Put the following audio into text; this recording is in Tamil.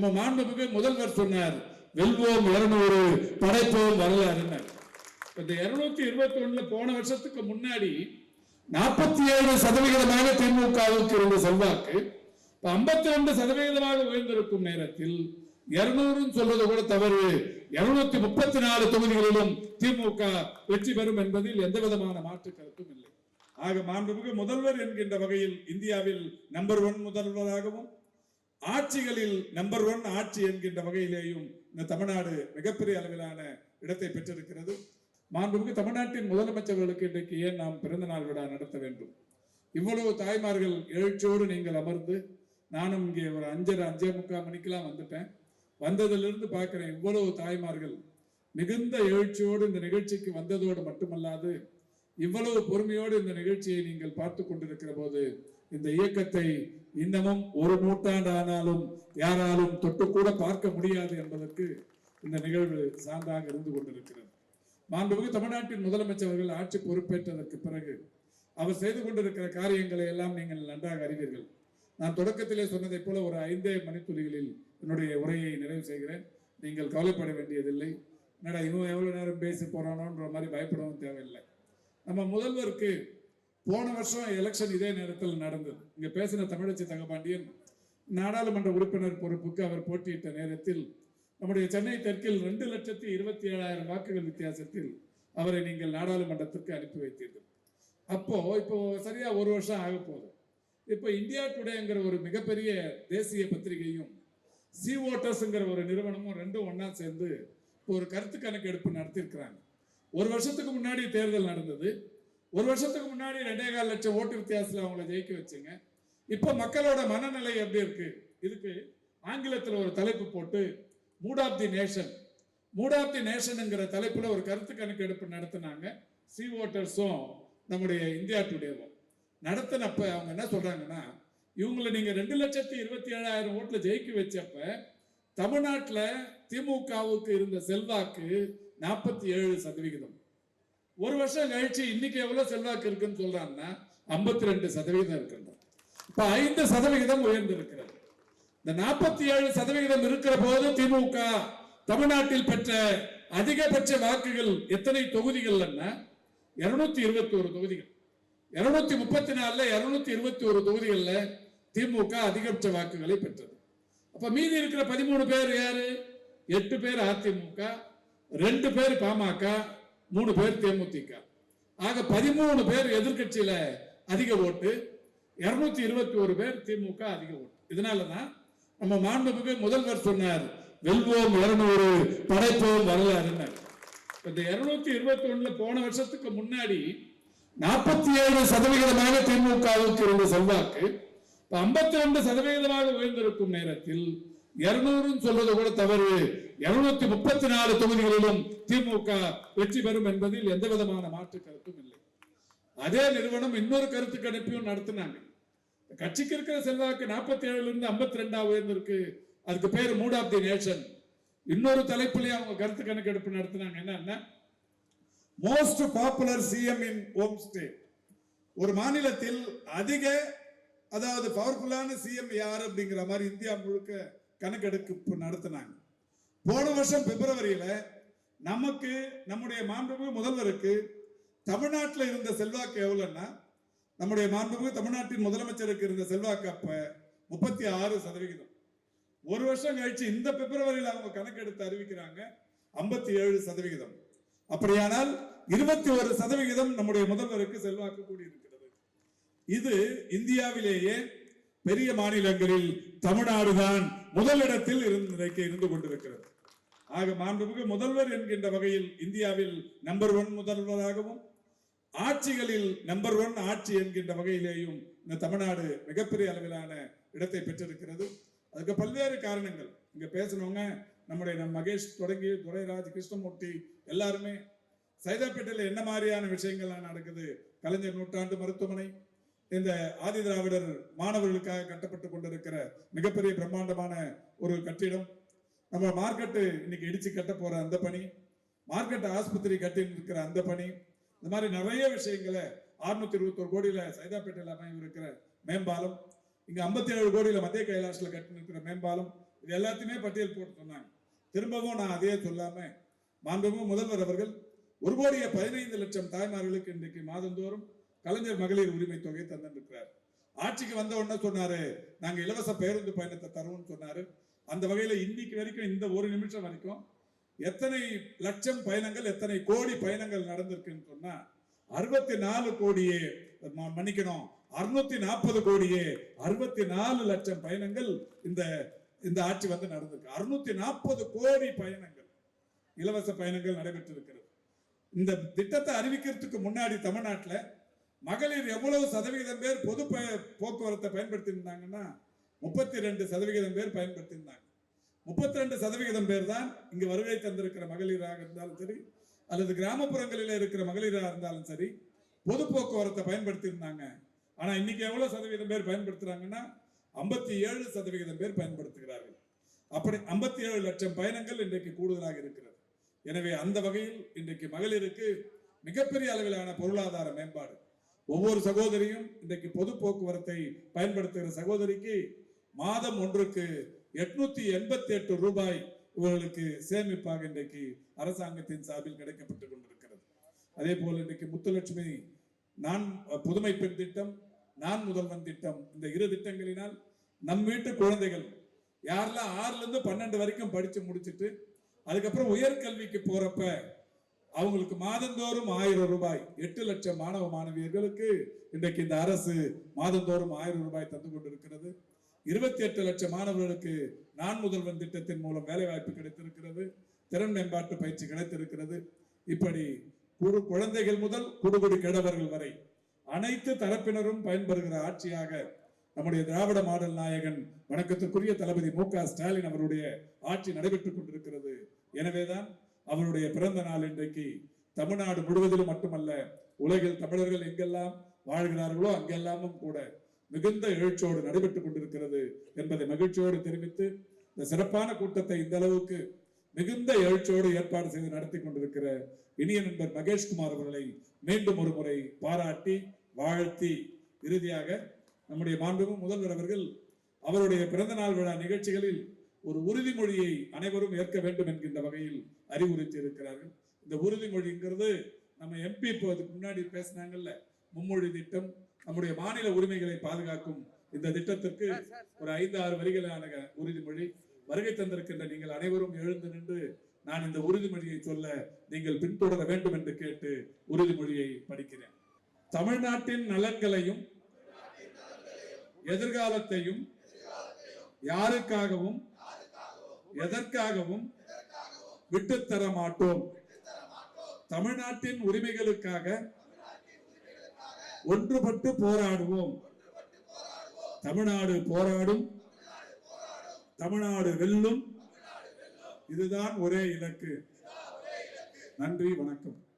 நம்ம மாண்புமிகு முதல்வர் சொன்னார் வெல்வோம் இருநூறு படைப்போம் வரலாறுன்னார் இந்த இருநூத்தி இருபத்தி ஒண்ணுல போன வருஷத்துக்கு முன்னாடி நாற்பத்தி ஏழு சதவிகிதமாக திமுகவுக்கு இருந்த செல்வாக்கு ஐம்பத்தி ரெண்டு சதவிகிதமாக உயர்ந்திருக்கும் நேரத்தில் இருநூறுன்னு சொல்வது கூட தவறு. இருநூத்தி முப்பத்தி நாலு தொகுதிகளிலும் திமுக வெற்றி பெறும் என்பதில் எந்த விதமான மாற்று கருத்தும் இல்லை. ஆக மாண்புமிகு முதல்வர் என்கின்ற வகையில் இந்தியாவில் நம்பர் ஒன் முதல்வராகவும் ஆட்சிகளில் நம்பர் ஒன் ஆட்சி என்கின்ற வகையிலேயும் இந்த தமிழ்நாடு மிகப்பெரிய அளவிலான இடத்தை பெற்றிருக்கிறது. மாண்புமிகு தமிழ்நாட்டின் முதலமைச்சர்களுக்கு இன்றைக்கு ஏன் நாம் பிறந்த நாள் விழா நடத்த வேண்டும்? இவ்வளவு தாய்மார்கள் எழுச்சியோடு நீங்கள் அமர்ந்து நானும் இங்கே ஒரு அஞ்சரை அஞ்சே முக்கால் மணிக்கெல்லாம் வந்துட்டேன். வந்ததிலிருந்து பார்க்கிறேன் இவ்வளவு தாய்மார்கள் மிகுந்த எழுச்சியோடு இந்த நிகழ்ச்சிக்கு வந்ததோடு மட்டுமல்லாது இவ்வளவு பொறுமையோடு இந்த நிகழ்ச்சியை நீங்கள் பார்த்து கொண்டிருக்கிற போது இந்த இயக்கத்தை இன்னமும் ஒரு நூற்றாண்டு ஆனாலும் யாராலும் தொட்டு கூட பார்க்க முடியாது என்பதற்கு இந்த நிகழ்வு சான்றாக இருந்து கொண்டிருக்கிறது. மாண்புமிகு தமிழ்நாட்டின் முதலமைச்சர்கள் ஆட்சி பொறுப்பேற்றதற்கு பிறகு அவர் செய்து கொண்டிருக்கிற காரியங்களை எல்லாம் நீங்கள் நன்றாக அறிவீர்கள். நான் தொடக்கத்திலே சொன்னதைப் போல ஒரு ஐந்தே மணித்துளிகளில் என்னுடைய உரையை நிறைவு செய்கிறேன். நீங்கள் கவலைப்பட வேண்டியதில்லை. என்னடா இவன் எவ்வளவு நேரம் பேசி போறானோன்ற மாதிரி பயப்படவும் தேவையில்லை. நம்ம முதல்வருக்கு போன வருஷம் எலெக்ஷன் இதே நேரத்தில் நடந்தது. இங்க பேசின தமிழச்சி தங்கபாண்டியன் நாடாளுமன்ற உறுப்பினர் பொறுப்புக்கு அவர் போட்டியிட்ட நேரத்தில் நம்முடைய சென்னை தெற்கில் ரெண்டு லட்சத்தி இருபத்தி ஏழாயிரம் வாக்குகள் வித்தியாசத்தில் அவரை நீங்கள் நாடாளுமன்றத்திற்கு அனுப்பி வைத்தீர்கள். அப்போ இப்போ சரியா ஒரு வருஷம் ஆக போகுது. இப்போ இந்தியா டுடேங்கிற ஒரு மிகப்பெரிய தேசிய பத்திரிகையும் சி ஓட்டர்ஸ்ங்கிற ஒரு நிறுவனமும் ரெண்டும் ஒன்னா சேர்ந்து இப்போ ஒரு கருத்து கணக்கு எடுப்பு நடத்தியிருக்கிறாங்க. ஒரு வருஷத்துக்கு முன்னாடி தேர்தல் நடந்தது. ஒரு வருஷத்துக்கு முன்னாடி ரெண்டே கால் லட்சம் ஓட்டு வித்தியாசத்தில் அவங்கள ஜெயிக்க வச்சுங்க. இப்போ மக்களோட மனநிலை எப்படி இருக்கு? இதுக்கு ஆங்கிலத்தில் ஒரு தலைப்பு போட்டு mood of the nation mood of the நேஷனுங்கிற தலைப்பில் ஒரு கருத்து கணக்கு எடுப்பு நடத்தினாங்க சி ஓட்டர்ஸும் நம்முடைய இந்தியா டுடேவும். நடத்தினப்ப அவங்க என்ன சொல்கிறாங்கன்னா இவங்களை நீங்கள் ரெண்டு லட்சத்தி இருபத்தி ஏழாயிரம் ஓட்டில் ஜெயிக்க வச்சப்ப தமிழ்நாட்டில் திமுகவுக்கு இருந்த செல்வாக்கு நாற்பத்தி ஏழு சதவிகிதம். ஒரு வருஷம் கழிச்சு இன்னைக்கு எவ்வளவு செல்வாக்கு இருக்குன்னு சொல்றாங்கன்னா ஐம்பத்தி ரெண்டு சதவிகிதம் இருக்கின்றது இப்ப ஐந்து சதவிகிதம் உயர்ந்திருக்கிறது. இந்த நாற்பத்தி ஏழு சதவிகிதம் இருக்கிற போது திமுக தமிழ்நாட்டில் பெற்ற அதிகபட்ச வாக்குகள் எத்தனை தொகுதிகள் இருநூத்தி இருபத்தி ஒரு தொகுதிகள். இருநூத்தி முப்பத்தி நாலுல இருநூத்தி இருபத்தி ஒரு தொகுதிகள்ல திமுக அதிகபட்ச வாக்குகளை பெற்றது. அப்ப மீதி இருக்கிற பதிமூணு பேர் யாரு? எட்டு பேர் அதிமுக ரெண்டு பேர் பாமக மூணு பேர் தேமுதிக. ஆக பதிமூணு பேர் எதிர்க்கட்சியில அதிக ஓட்டு இருநூத்தி இருபத்தி ஒரு பேர் திமுக அதிக ஓட்டு. இதனாலதான் நம்ம மாண்புமிகு முதல்வர் சொன்னார் வெல்வோம் இருநூறு படைப்போம் வரலாறுன்னு. இந்த இருநூத்தி இருபத்தி ஒண்ணுல போன வருஷத்துக்கு முன்னாடி நாற்பத்தி ஏழு சதவிகிதமாக திமுகவுக்கு இருந்த செல்வாக்கு ஐம்பத்தி ரெண்டு சதவிகிதமாக உயர்ந்திருக்கும் நேரத்தில் இருநூறுன்னு சொல்வது கூட தவறு. இருநூத்தி முப்பத்தி நாலு தொகுதிகளிலும் திமுக வெற்றி பெறும் என்பதில் எந்த விதமான மாற்று கருத்தும் இல்லை. அதே நிறுவனம் இன்னொரு கருத்து கணிப்பையும் நடத்தினாங்க. கட்சிக்கு இருக்கிற செல்வாக்கு நாற்பத்தி ஏழுல இருந்து ஐம்பத்தி ரெண்டா உயர்ந்திருக்கு. அதுக்கு பேர் மூட் ஆஃப் தி நேஷன். இன்னொரு தலைப்புலயே அவங்க கருத்து கணக்கெடுப்பு நடத்தினாங்க. என்னன்னா most popular CM in home state ஒரு மாநிலத்தில் அதிக அதாவது பவர்ஃபுல்லான சிஎம் யார் அப்படிங்கிற மாதிரி இந்தியா முழுக்க கணக்கெடுப்பு நடத்தினாங்க. போன வருஷம் பிப்ரவரியில நமக்கு நம்முடைய மாண்புமிகு முதல்வருக்கு தமிழ்நாட்டில் இருந்த செல்வாக்கு எவ்வளோன்னா நம்முடைய மாண்புமிகு தமிழ்நாட்டின் முதலமைச்சருக்கு இருந்த செல்வாக்கு அப்ப முப்பத்தி ஆறு சதவிகிதம். ஒரு வருஷம் கழிச்சு இந்த பிப்ரவரியில் அவங்க கணக்கெடுத்து அறிவிக்கிறாங்க ஐம்பத்தி ஏழு சதவிகிதம். அப்படியானால் இருபத்தி ஒரு சதவிகிதம் நம்முடைய முதல்வருக்கு செல்வாக்கு கூடியிருக்கிறது. இது இந்தியாவிலேயே பெரிய மாநிலங்களில் தமிழ்நாடுதான் முதலிடத்தில் இருந்து இன்றைக்கு இருந்து கொண்டிருக்கிறது. ஆக மாண்புமிகு முதல்வர் என்கின்ற வகையில் இந்தியாவில் நம்பர் ஒன் முதல்வராகவும் ஆட்சிகளில் நம்பர் ஒன் ஆட்சி என்கின்ற வகையிலேயும் இந்த தமிழ்நாடு மிகப்பெரிய அளவிலான இடத்தை பெற்றிருக்கிறது. அதுக்கு பல்வேறு காரணங்கள். இங்க பேசணுங்க நம்முடைய நம் மகேஷ் தொடங்கி துரைராஜ் கிருஷ்ணமூர்த்தி எல்லாருமே சைதாப்பேட்டையில் என்ன மாதிரியான விஷயங்கள்லாம் நடக்குது? கலைஞர் நூற்றாண்டு மருத்துவமனை இந்த ஆதி திராவிடர் மாணவர்களுக்காக கட்டப்பட்டு கொண்டிருக்கிற மிகப்பெரிய பிரம்மாண்டமான ஒரு கட்டிடம். நம்ம மார்க்கெட்டு இன்னைக்கு இடிச்சு கட்ட போற அந்த பணி மார்க்கெட் ஆஸ்பத்திரி கட்டி இருக்கிற அந்த பணி இந்த மாதிரி நிறைய விஷயங்களை 621 இருபத்தொரு கோடியில சைதாப்பேட்டையில் அமைய இருக்கிற மேம்பாலம் இங்க 57 ஏழு கோடியில மத்திய கைலாஷ்ல கட்டி இருக்கிற மேம்பாலம் இது எல்லாத்தையுமே பட்டியல் போட்டு சொன்னாங்க. திரும்பவும் நான் அதையே சொல்லாம மாண்புமிகு முதல்வர் அவர்கள் ஒரு கோடியே பதினைந்து லட்சம் தாய்மார்களுக்கு இன்றைக்கு மாதந்தோறும் கலைஞர் மகளிர் உரிமை தொகை தந்திருக்கிறார் ஆட்சிக்கு வந்த உடனே சொன்னாரு நாங்க இலவச பேருந்து பயணத்தை தருவோம்னு சொன்னாரு. அந்த வகையில இன்னைக்கு வரைக்கும் இந்த ஒரு நிமிஷம் வரைக்கும் எத்தனை லட்சம் பயணங்கள் எத்தனை கோடி பயணங்கள் நடந்திருக்குன்னு சொன்னா அறுபத்தி நாலு கோடியே மன்னிக்கணும் அறுநூத்தி நாற்பது கோடியே அறுபத்தி நாலு லட்சம் பயணங்கள் இந்த இந்த ஆட்சி வந்து நடந்திருக்கு. அறுநூத்தி நாற்பது கோடி பயணங்கள் இலவச பயணங்கள் நடைபெற்றிருக்கிறது. இந்த திட்டத்தை அறிவிக்கிறதுக்கு முன்னாடி தமிழ்நாட்டுல மகளிர் எவ்வளவு சதவிகிதம் பேர் பொது போக்குவரத்தை பயன்படுத்தி இருந்தாங்கன்னா முப்பத்தி ரெண்டு சதவிகிதம் பேர் பயன்படுத்தி இருந்தாங்க முப்பத்தி ரெண்டு சதவிகிதம் பேர் தான் இங்கு வருகை தந்திருக்கிற மகளிராக இருந்தாலும் சரி அல்லது கிராமப்புறங்களில் இருக்கிற மகளிராக இருந்தாலும் சரி பொது போக்குவரத்தை பயன்படுத்தி இருந்தாங்க ஆனா இன்னைக்கு எவ்வளவு சதவீதம் பேர் பயன்படுத்துறாங்கன்னா ஐம்பத்தி ஏழு சதவிகிதம் பேர் பயன்படுத்துகிறார்கள். அப்படி ஐம்பத்தி ஏழு லட்சம் பயணங்கள் இன்றைக்கு கூடுதலாக இருக்கிறது. எனவே அந்த வகையில் இன்றைக்கு மகளிருக்கு மிகப்பெரிய அளவிலான பொருளாதார மேம்பாடு. ஒவ்வொரு சகோதரியும் இன்றைக்கு பொது போக்குவரத்தை பயன்படுத்துகிற சகோதரிக்கு மாதம் ஒன்றுக்கு எட்நூத்தி எண்பத்தி எட்டு ரூபாய் இவர்களுக்கு சேமிப்பாக இன்றைக்கு அரசாங்கத்தின் சார்பில் கிடைக்கப்பட்டுக் கொண்டிருக்கிறது. அதே போல் இன்றைக்கு முத்துலட்சுமி நான் புதுமை பெண் திட்டம் நான் முதல்வன் திட்டம் இந்த இரு திட்டங்களினால் நம் வீட்டு குழந்தைகள் யாரெல்லாம் ஆறுல இருந்து பன்னெண்டு வரைக்கும் படிச்சு முடிச்சுட்டு அதுக்கப்புறம் உயர்கல்விக்கு போறப்ப அவங்களுக்கு மாதந்தோறும் ஆயிரம் ரூபாய் எட்டு லட்சம் மாணவ மாணவியர்களுக்கு இன்றைக்கு இந்த அரசு மாதந்தோறும் ஆயிரம் ரூபாய் தந்து கொண்டிருக்கிறது. இருபத்தி எட்டு லட்சம் மாணவர்களுக்கு நான் முதல்வன் திட்டத்தின் மூலம் வேலை வாய்ப்பு கிடைத்திருக்கிறது. திறன் மேம்பாட்டு பயிற்சி கிடைத்திருக்கிறது. இப்படி குடு குழந்தைகள் முதல் குடுகுடி கிழவர்கள் வரை அனைத்து தரப்பினரும் பயன்பெறுகிற ஆட்சியாக நம்முடைய திராவிட மாடல் நாயகன் வணக்கத்துக்குரிய தளபதி மு க ஸ்டாலின் அவருடைய ஆட்சி நடைபெற்றுக் கொண்டிருக்கிறது. எனவேதான் அவருடைய பிறந்த நாள் இன்றைக்கு தமிழ்நாடு முழுவதிலும் மட்டுமல்ல உலகில் தமிழர்கள் எங்கெல்லாம் வாழ்கிறார்களோ அங்கெல்லாமும் கூட மிகுந்த எழுச்சியோடு நடைபெற்றுக் கொண்டிருக்கிறது என்பதை மகிழ்ச்சியோடு தெரிவித்து இந்த சிறப்பான கூட்டத்தை இந்த அளவுக்கு மிகுந்த எழுச்சியோடு ஏற்பாடு செய்து நடத்தி கொண்டிருக்கிற இனிய நண்பர் மகேஷ்குமார் அவர்களை மீண்டும் ஒரு முறை பாராட்டி வாழ்த்தி இறுதியாக நம்முடைய மாண்புமிகு முதல்வர் அவர்கள் அவருடைய பிறந்தநாள் விழா நிகழ்ச்சிகளில் ஒரு உறுதிமொழியை அனைவரும் ஏற்க வேண்டும் என்கின்ற வகையில் அறிவுறுத்தி இருக்கிறார்கள் இந்த உறுதிமொழிங்கிறது நம்ம எம்பி இப்போ அதுக்கு முன்னாடி பேசினாங்கல்ல மும்மொழி திட்டம் நம்முடைய மாநில உரிமைகளை பாதுகாக்கும் இந்த திட்டத்திற்கு ஒரு ஐந்து ஆறு வரிகளான உறுதிமொழி வருகை தந்திருக்கின்ற நீங்கள் அனைவரும் எழுந்து நின்று நான் இந்த உறுதிமொழியை சொல்ல நீங்கள் பின்தொடர வேண்டும் என்று கேட்டு உறுதிமொழியை படிக்கிறேன். தமிழ்நாட்டின் நலன்களையும் எதிர்காலத்தையும் யாருக்காகவும் எதற்காகவும் விட்டுத்தர மாட்டோம் தமிழ்நாட்டின் உரிமைகளுக்காக ஒன்றுபட்டு போராடுவோம். தமிழ்நாடு போராடும். தமிழ்நாடு வெல்லும். இதுதான் ஒரே இலக்கு. நன்றி வணக்கம்.